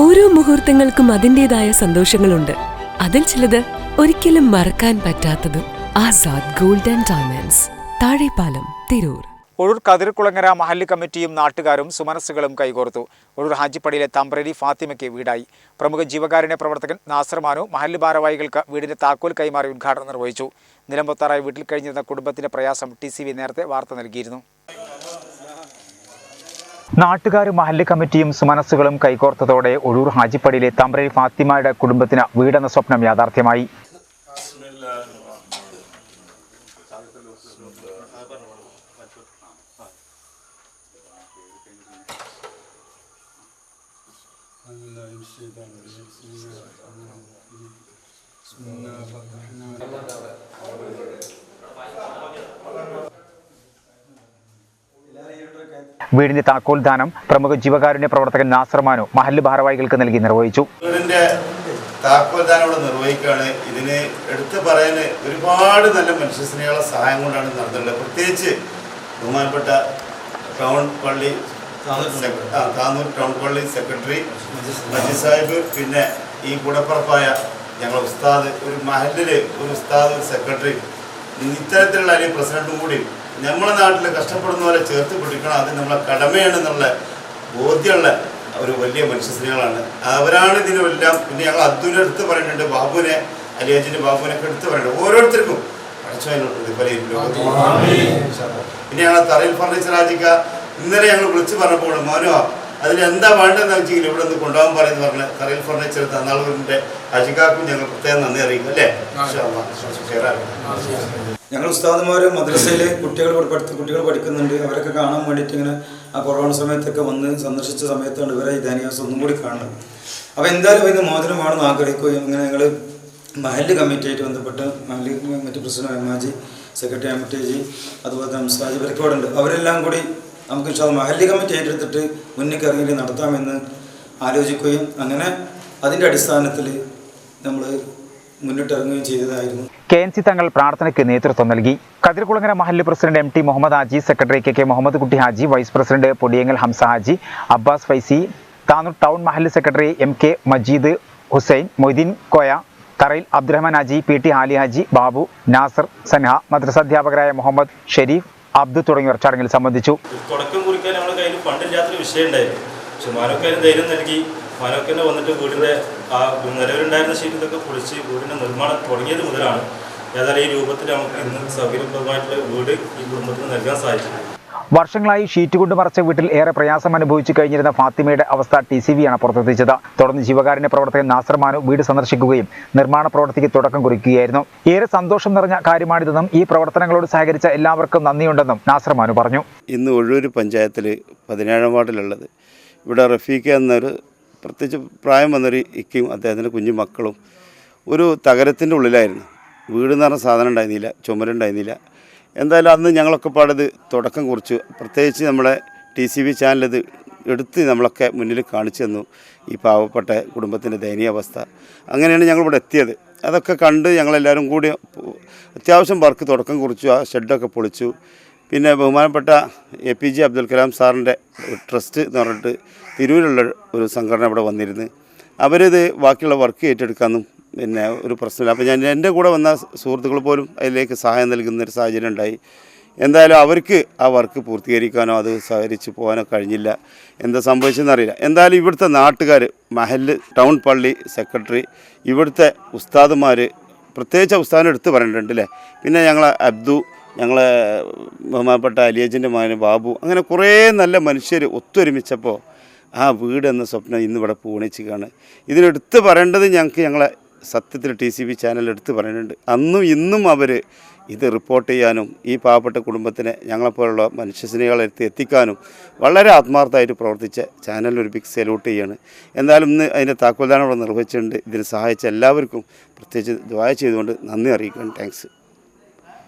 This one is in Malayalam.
ഓരോ മുഹൂർത്തങ്ങൾക്കും അതിന്റെതായ സന്തോഷങ്ങളുണ്ട്. അതിൽ ചിലത് ഒരിക്കലും മറക്കാൻ പറ്റാത്തതും Azad golden and diamonds. Thazhepalam Tirur. Ozhur Kathirkulangara മഹല്ല് കമ്മിറ്റിയും നാട്ടുകാരും സുമനസ്സുകളും കൈകോർത്തു. ഒഴൂർ ഹാജിപ്പടിയിലെ തമ്പ്രരി ഫാത്തിമയ്ക്ക് വീടായി. പ്രമുഖ ജീവകാരുണ്യ പ്രവർത്തകൻ നാസർ മാനു മഹല്ല് ഭാരവാഹികൾക്ക് വീടിന്റെ താക്കോൽ കൈമാറി ഉദ്ഘാടനം നിർവഹിച്ചു. നിലമ്പത്താറായി വീട്ടിൽ കഴിഞ്ഞിരുന്ന കുടുംബത്തിന്റെ പ്രയാസം ടി നേരത്തെ വാർത്ത നൽകിയിരുന്നു. നാട്ടുകാരും മഹല്ല് കമ്മിറ്റിയും സുമനസ്സുകളും കൈകോർത്തതോടെ ഒഴൂർ ഹാജിപ്പടിയിലെ തമ്പ്രൈ ഫാത്തിമയുടെ കുടുംബത്തിന് വീടെന്ന സ്വപ്നം യാഥാർത്ഥ്യമായി. വീടിന്റെ താക്കോൽ ദാനം പ്രമുഖ ജീവകാരുണ്യ പ്രവർത്തകൻ നാസർമാനോ മഹല്ല് ഭാരവാഹികൾക്ക് നൽകി നിർവഹിച്ചു. വീടിന്റെ താക്കോൽദാനം ഇവിടെ നിർവഹിക്കുകയാണ്. ഇതിന് എടുത്തു പറയാൻ ഒരുപാട് നല്ല മനുഷ്യസ്നേഹമുള്ള സഹായം കൊണ്ടാണ് നടന്നിട്ടുള്ളത്. പ്രത്യേകിച്ച് ബഹുമാനപ്പെട്ട ടൗൺ പള്ളി താന്നൂർ ടൗൺ പള്ളി. സെക്രട്ടറി മജി സാഹിബ് പിന്നെ ഈ കൂടപ്പുറപ്പായ ഞങ്ങൾ ഉസ്താദ് ഒരു മഹലിൽ ഒരു ഉസ്താദ് ഒരു സെക്രട്ടറി ഇത്തരത്തിലുള്ള അല്ലെങ്കിൽ പ്രസിഡന്റും കൂടി നമ്മളെ നാട്ടിൽ കഷ്ടപ്പെടുന്നവരെ ചേർത്ത് പിടിക്കണം. അത് നമ്മളെ കടമയാണെന്നുള്ള ബോധ്യമുള്ള ഒരു വലിയ മനുഷ്യസ്നേഹങ്ങളാണ് അവരാണ് ഇതിനെല്ലാം പിന്നെ ഞങ്ങൾ അബ്ദുലിനെ എടുത്ത് പറയുന്നുണ്ട്. ബാബുവിനെ അലിയാജിന്റെ ബാബുവിനെ ഒക്കെ എടുത്ത് പറയുന്നുണ്ട്. ഓരോരുത്തർക്കും പിന്നെ ഞങ്ങൾ തറയിൽ ഫർണിച്ചർ രാജിക്ക ഇന്നലെ ഞങ്ങൾ വിളിച്ച് പറഞ്ഞപ്പോൾ മോനോ അതിൽ എന്താ വേണ്ടതെന്ന് വെച്ചെങ്കിൽ ഇവിടെ നിന്ന് കൊണ്ടുപോകാൻ പറയുന്നത് പറഞ്ഞ തറയിൽ ഫർണിച്ചർ തന്നാളൂരിന്റെ അജിക്കാക്കും ഞങ്ങൾ പ്രത്യേകം നന്ദി അറിയിക്കും അല്ലേ. ഞങ്ങൾ ഉസ്താദുമാർ മദ്രസയിലെ കുട്ടികൾ പഠിത്ത കുട്ടികൾ പഠിക്കുന്നുണ്ട്. അവരൊക്കെ കാണാൻ വേണ്ടിയിട്ട് ഇങ്ങനെ ആ കൊറോണ സമയത്തൊക്കെ വന്ന് സന്ദർശിച്ച സമയത്താണ് ഇവരെ ഈ ധാന്യാസം ഒന്നും കൂടി കാണുന്നത്. അപ്പോൾ എന്തായാലും ഇതിന് മോചനമാണെന്ന് ആഗ്രഹിക്കുകയും ഇങ്ങനെ ഞങ്ങൾ മഹല്ല് കമ്മിറ്റിയായിട്ട് ബന്ധപ്പെട്ട് മഹൽ കമ്മിറ്റി പ്രസിഡന്റ് എമാജി സെക്രട്ടറി എംടിജി അതുപോലെ തന്നെ സാജി ഇവരൊക്കെ ഉണ്ട് അവരെല്ലാം കൂടി നമുക്ക് മഹല്ലി മഹല്ല് കമ്മിറ്റി ഏറ്റെടുത്തിട്ട് മുന്നിൽ ഇറങ്ങി നടത്താമെന്ന് ആലോചിക്കുകയും അങ്ങനെ അതിന്റെ അടിസ്ഥാനത്തിൽ നമ്മൾ മുന്നിട്ടിറങ്ങുകയും ചെയ്തതായിരുന്നു. കെ എൻ സി തങ്ങൾ പ്രാർത്ഥനയ്ക്ക് നേതൃത്വം നൽകി. കതിർകുളങ്ങര മഹല്ല് president M T Muhammad Haji secretary K K Muhammad Kutty Haji vice president Podiyangal Hamza Haji Abbas Faizi Tanur town മഹല്ല് secretary M K Majeed Hussain Moideen Koya Tharayil Abdurahman Haji P T Hali Haji Babu Nasar Sanha മദ്രസാധ്യാപകരായ Muhammad Sharif Abdu തുടങ്ങിയവർ ചടങ്ങിൽ സംബന്ധിച്ചു. തുടക്കം കുറിക്കാൻ നമ്മുടെ കയ്യിൽ ഫണ്ടില്ലാത്തൊരു വിഷയം ഉണ്ടായിരുന്നു പക്ഷെ മാനോക്കതിന് ധൈര്യം നൽകി. മാനോക്കന്നെ വന്നിട്ട് വീടിന്റെ ആ നിലവിലുണ്ടായിരുന്ന ശീലത്തൊക്കെ പൊളിച്ച് വീടിന്റെ നിർമ്മാണം തുടങ്ങിയത് മുതലാണ്. ഏതായാലും ഈ രൂപത്തിൽ നമുക്ക് ഇന്ന് സൗകര്യപ്രദമായിട്ടുള്ള വീട് ഈ കുടുംബത്തിന് നൽകാൻ സാധിച്ചു വർഷങ്ങളായി ഷീറ്റ് കൊണ്ട് മറച്ച വീട്ടിൽ ഏറെ പ്രയാസം അനുഭവിച്ചു കഴിഞ്ഞിരുന്ന ഫാത്തിമയുടെ അവസ്ഥ ടി സി വിയാണ് പുറത്തെത്തിച്ചത്. തുടർന്ന് ജീവകാരുണ്യ പ്രവർത്തകൻ നാസർമാനു വീട് സന്ദർശിക്കുകയും നിർമ്മാണ പ്രവർത്തിക്ക് തുടക്കം കുറിക്കുകയായിരുന്നു. ഏറെ സന്തോഷം നിറഞ്ഞ കാര്യമാണിതെന്നും ഈ പ്രവർത്തനങ്ങളോട് സഹകരിച്ച എല്ലാവർക്കും നന്ദിയുണ്ടെന്നും നാസർമാനു പറഞ്ഞു. ഇന്ന് ഒഴൂർ പഞ്ചായത്തിൽ പതിനേഴാം വാർഡിലുള്ളത്. ഇവിടെ റഫീഖ എന്നൊരു പ്രത്യേകിച്ച് പ്രായം വന്നൊരു ഇക്കയും അദ്ദേഹത്തിന്റെ കുഞ്ഞു മക്കളും ഒരു തകരത്തിന്റെ ഉള്ളിലായിരുന്നു. വീട് എന്ന് പറഞ്ഞ സാധനം ഉണ്ടായിരുന്നില്ല ചുമരുണ്ടായിരുന്നില്ല എന്തായാലും അന്ന് ഞങ്ങളൊക്കെ പാടത് തുടക്കം കുറിച്ചു. പ്രത്യേകിച്ച് നമ്മളെ ടി സി വി ചാനലത് എടുത്ത് നമ്മളൊക്കെ മുന്നിൽ കാണിച്ചു തന്നു. ഈ പാവപ്പെട്ട കുടുംബത്തിന്റെ ദയനീയാവസ്ഥ. അങ്ങനെയാണ് ഞങ്ങളിവിടെ എത്തിയത്. അതൊക്കെ കണ്ട് ഞങ്ങളെല്ലാവരും കൂടി അത്യാവശ്യം വർക്ക് തുടക്കം കുറിച്ചു. ആ ഷെഡൊക്കെ പൊളിച്ചു. പിന്നെ ബഹുമാനപ്പെട്ട A P J Abdul Kalam സാറിന്റെ ട്രസ്റ്റ് എന്ന് പറഞ്ഞിട്ട് തിരൂരുള്ള ഒരു സംഘടന ഇവിടെ വന്നിരുന്നു. അവരിത് ബാക്കിയുള്ള വർക്ക് ഏറ്റെടുക്കാമെന്നും പിന്നെ ഒരു പ്രശ്നമില്ല. അപ്പോൾ ഞാൻ എന്റെ കൂടെ വന്ന സുഹൃത്തുക്കൾ പോലും അതിലേക്ക് സഹായം നൽകുന്ന ഒരു സാഹചര്യം ഉണ്ടായി. എന്തായാലും അവർക്ക് ആ വർക്ക് പൂർത്തീകരിക്കാനോ അത് സഹകരിച്ച് പോകാനോ കഴിഞ്ഞില്ല. എന്താ സംഭവിച്ചതെന്നറിയില്ല എന്തായാലും ഇവിടുത്തെ നാട്ടുകാർ മഹൽ ടൗൺ പള്ളി സെക്രട്ടറി ഇവിടുത്തെ ഉസ്താദുമാർ പ്രത്യേകിച്ച് ഉസ്താദിനെ എടുത്ത് പറഞ്ഞിട്ടുണ്ട് അല്ലേ? പിന്നെ ഞങ്ങളെ അബ്ദു ഞങ്ങളെ ബഹുമാനപ്പെട്ട അലിയജിന്റെ മകൻ ബാബു അങ്ങനെ കുറേ നല്ല മനുഷ്യർ ഒത്തൊരുമിച്ചപ്പോൾ ആ വീട് എന്ന സ്വപ്നം ഇന്നിവിടെ പൂണിച്ചിക്കാണ് ഇതിനെടുത്ത് പറയേണ്ടത് ഞങ്ങൾക്ക് ഞങ്ങളെ സത്യത്തിൽ ടി സി ബി ചാനൽ എടുത്ത് പറയുന്നുണ്ട്. അന്നും ഇന്നും അവർ ഇത് റിപ്പോർട്ട് ചെയ്യാനും ഈ പാവപ്പെട്ട കുടുംബത്തിനെ ഞങ്ങളെപ്പോലുള്ള മനുഷ്യസ്നേഹികളെ എത്തി എത്തിക്കാനും വളരെ ആത്മാർത്ഥമായിട്ട് പ്രവർത്തിച്ച ചാനൽ ഒരു ബിഗ് സല്യൂട്ട് ചെയ്യാണ്. എന്തായാലും ഇന്ന് അതിന്റെ താക്കോൽദാനം ഇവിടെ നിർവഹിച്ചിട്ടുണ്ട്. ഇതിന് സഹായിച്ച എല്ലാവർക്കും പ്രത്യേകിച്ച് ദ്വായ ചെയ്തുകൊണ്ട് നന്ദി അറിയിക്കണം താങ്ക്സ്